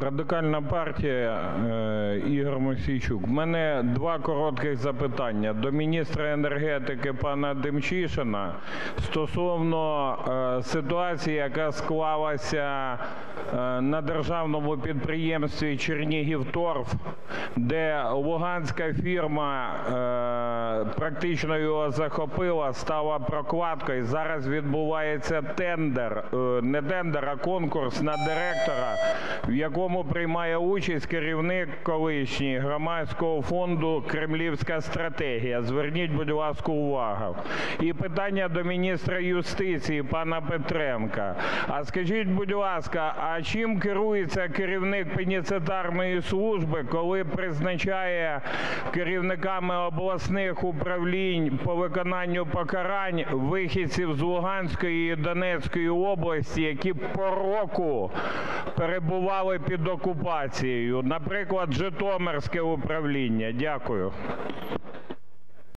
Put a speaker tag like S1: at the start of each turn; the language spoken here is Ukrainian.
S1: Радикальна партія, е, Ігор Мосійчук. У мене два коротких запитання до міністра енергетики пана Демчишина стосовно е, ситуації, яка склалася е, на державному підприємстві Чернігівторф, де луганська фірма практично його захопила, стала прокладкою. Зараз відбувається тендер, е, не тендер, а конкурс на директора, в якому приймає участь керівник колишній громадського фонду Кремлівська стратегія. Зверніть, будь ласка, увагу. І питання до міністра юстиції пана Петренка. А скажіть, будь ласка, а чим керується керівник пеніцитарної служби, коли призначає керівниками обласних управлінь по виконанню покарань вихідців з Луганської і Донецької області, які по року перебували під окупацією, наприклад, Житомирське управління? Дякую.